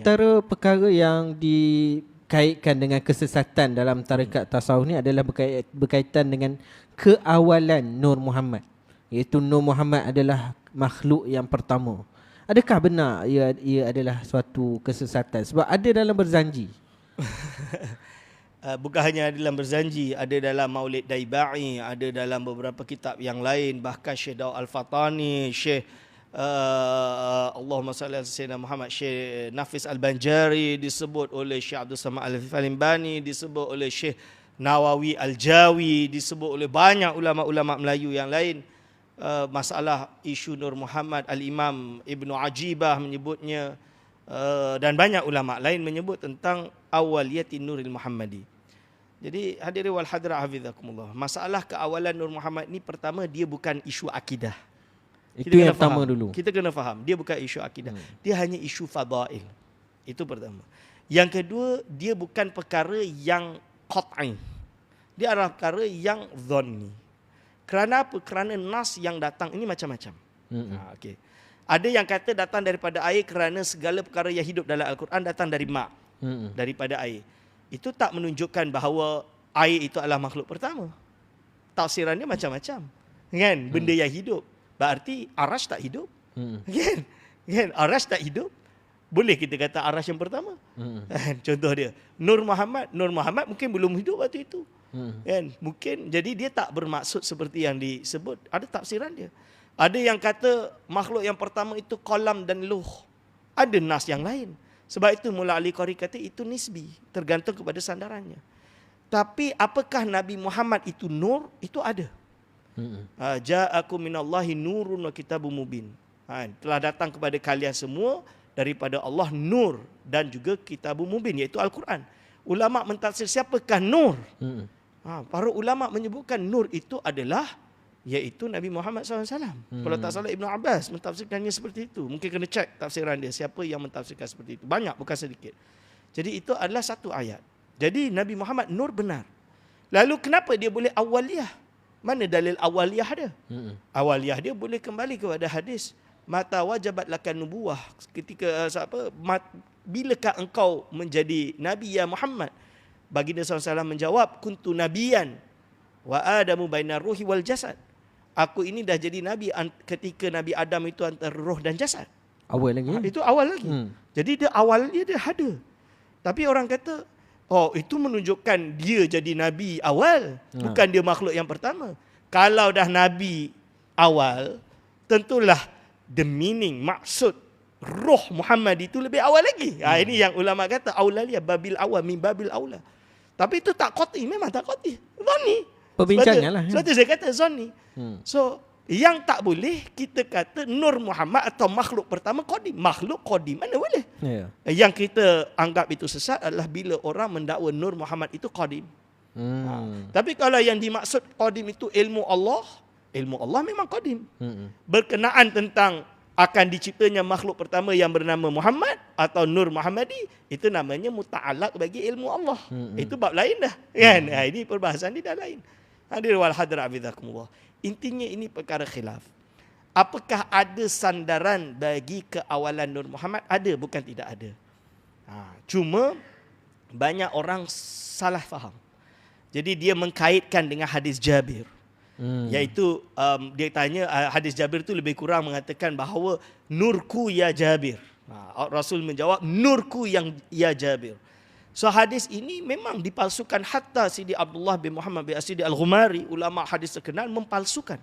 antara perkara yang dikaitkan dengan kesesatan dalam tarekat tasawuf ni adalah berkait, berkaitan dengan keawalan Nur Muhammad. Iaitu Nur Muhammad adalah makhluk yang pertama. Adakah benar ia ia adalah suatu kesesatan? Sebab ada dalam berzanji. Uh, bukan hanya dalam berzanji, ada dalam Maulid Daibai, ada dalam beberapa kitab yang lain, bahkan Syekh Daud Al-Fatani, Syekh uh, Allahumma salli ala sayyidina Muhammad Syekh Nafis Al-Banjari disebut oleh Syekh Abdul Samad Al-Falimbani, disebut oleh Syekh Nawawi Al-Jawi, disebut oleh banyak ulama-ulama Melayu yang lain. Uh, masalah isu Nur Muhammad Al-Imam Ibnu Ajibah menyebutnya uh, dan banyak ulama lain menyebut tentang awaliyati Nuril Muhammadi. Jadi hadirin wal hadra hafizakumullah. Masalah keawalan Nur Muhammad ni pertama dia bukan isu akidah. Itu yang pertama dulu. Kita kena faham, dia bukan isu akidah. Hmm. Dia hanya isu fadail. Itu pertama. Yang kedua, dia bukan perkara yang qat'i. Dia adalah perkara yang dhanni. Kerana apa? Kerana nas yang datang ini macam-macam. Hmm. Ha, okay. Ada yang kata datang daripada air kerana segala perkara yang hidup dalam Al-Quran datang dari mak. Hmm. Daripada air itu tak menunjukkan bahawa air itu adalah makhluk pertama. Tafsirannya macam-macam. Kan? Benda hmm. yang hidup. Berarti arash tak hidup. Hmm. Kan? Kan? Arash tak hidup. Boleh kita kata arash yang pertama. Hmm. Kan? Contoh dia. Nur Muhammad. Nur Muhammad mungkin belum hidup waktu itu. Hmm. Kan? Mungkin. Jadi dia tak bermaksud seperti yang disebut. Ada tafsiran dia. Ada yang kata makhluk yang pertama itu kolam dan luh. Ada nas yang lain. Sebab itu Mula Ali Qari kata itu nisbi, tergantung kepada sandarannya. Tapi apakah Nabi Muhammad itu nur? Itu ada. Ha, Ja'akum minallahi nurun wa kitabun mubin. Ha, telah datang kepada kalian semua daripada Allah nur dan juga kitabun mubin iaitu Al-Quran. Ulama mentafsir siapakah nur? Ha, para ulama menyebutkan nur itu adalah iaitu Nabi Muhammad SAW. Hmm. Kalau tak salah Ibn Abbas mentafsirkannya seperti itu. Mungkin kena cek tafsiran dia. Siapa yang mentafsirkan seperti itu. Banyak bukan sedikit. Jadi itu adalah satu ayat. Jadi Nabi Muhammad nur benar. Lalu kenapa dia boleh awaliyah? Mana dalil awaliyah dia? Hmm. Awaliyah dia boleh kembali kepada hadis. Mata wajabat lakan nubuah. Ketika uh, apa, mat, bilakah engkau menjadi Nabi ya Muhammad? Baginda SAW menjawab, kuntu nabiyan wa adamu bainar ruhi wal jasad aku ini dah jadi nabi ketika nabi Adam itu antara roh dan jasad. Awal lagi. Ha, itu awal lagi. Hmm. Jadi dia awal dia dia ada. Tapi orang kata, oh itu menunjukkan dia jadi nabi awal, hmm. bukan dia makhluk yang pertama. Kalau dah nabi awal, tentulah the meaning maksud roh Muhammad itu lebih awal lagi. Ha, hmm. Ha, ini yang ulama kata aulalia babil awal min babil aula. Tapi itu tak qati, memang tak qati. Dhani. Perbincangan lah. Sebab tu saya kata Zon ni. Hmm. So, yang tak boleh kita kata Nur Muhammad atau makhluk pertama Qadim. Makhluk Qadim mana boleh? Yeah. Yang kita anggap itu sesat adalah bila orang mendakwa Nur Muhammad itu Qadim. Hmm. Ha. Tapi kalau yang dimaksud Qadim itu ilmu Allah, ilmu Allah memang Qadim. Hmm. Berkenaan tentang akan diciptanya makhluk pertama yang bernama Muhammad atau Nur Muhammadi itu namanya muta'alaq bagi ilmu Allah. Hmm. Itu bab lain dah. Kan? Hmm. Ha, ini perbahasan ni dah lain. Hadir wal hadra abidakumullah. Intinya ini perkara khilaf. Apakah ada sandaran bagi keawalan Nur Muhammad? Ada, bukan tidak ada. Ha, cuma banyak orang salah faham. Jadi dia mengkaitkan dengan hadis Jabir. Hmm. Iaitu um, dia tanya uh, hadis Jabir itu lebih kurang mengatakan bahawa nurku ya Jabir. Ha, Rasul menjawab nurku yang ya Jabir. So hadis ini memang dipalsukan hatta Sidi Abdullah bin Muhammad bin Asidi Al-Ghumari ulama hadis terkenal mempalsukan.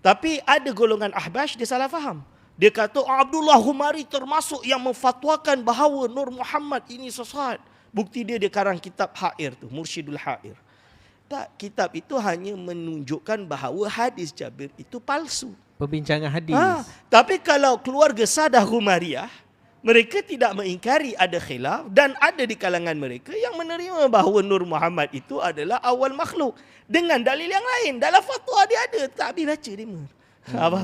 Tapi ada golongan ahbash dia salah faham. Dia kata Abdullah Ghumari termasuk yang memfatwakan bahawa Nur Muhammad ini sesat. Bukti dia dia karang kitab Hair tu, Mursyidul Hair. Tak, kitab itu hanya menunjukkan bahawa hadis Jabir itu palsu. Perbincangan hadis. Ha, tapi kalau keluarga Sadah Ghumariyah, mereka tidak mengingkari ada khilaf dan ada di kalangan mereka yang menerima bahawa Nur Muhammad itu adalah awal makhluk. Dengan dalil yang lain. Dalam fatwa dia ada. Tak habis baca dia hmm. apa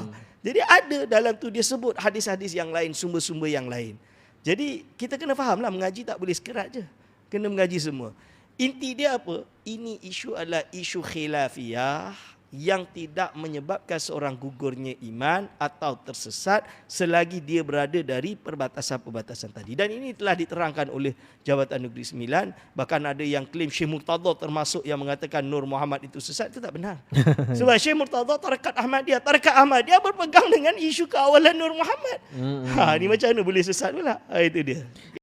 jadi ada dalam tu dia sebut hadis-hadis yang lain sumber-sumber yang lain. Jadi kita kena fahamlah mengaji tak boleh sekerat je. Kena mengaji semua. Inti dia apa? Ini isu adalah isu khilafiyah yang tidak menyebabkan seorang gugurnya iman atau tersesat selagi dia berada dari perbatasan-perbatasan tadi. Dan ini telah diterangkan oleh Jabatan Negeri Sembilan. Bahkan ada yang klaim Syekh Murtada termasuk yang mengatakan Nur Muhammad itu sesat. Itu tak benar. Sebab Syekh Murtada tarekat Ahmadiyah. Tarekat Ahmadiyah berpegang dengan isu keawalan Nur Muhammad. Ha, ni macam mana boleh sesat pula? Ha, itu dia.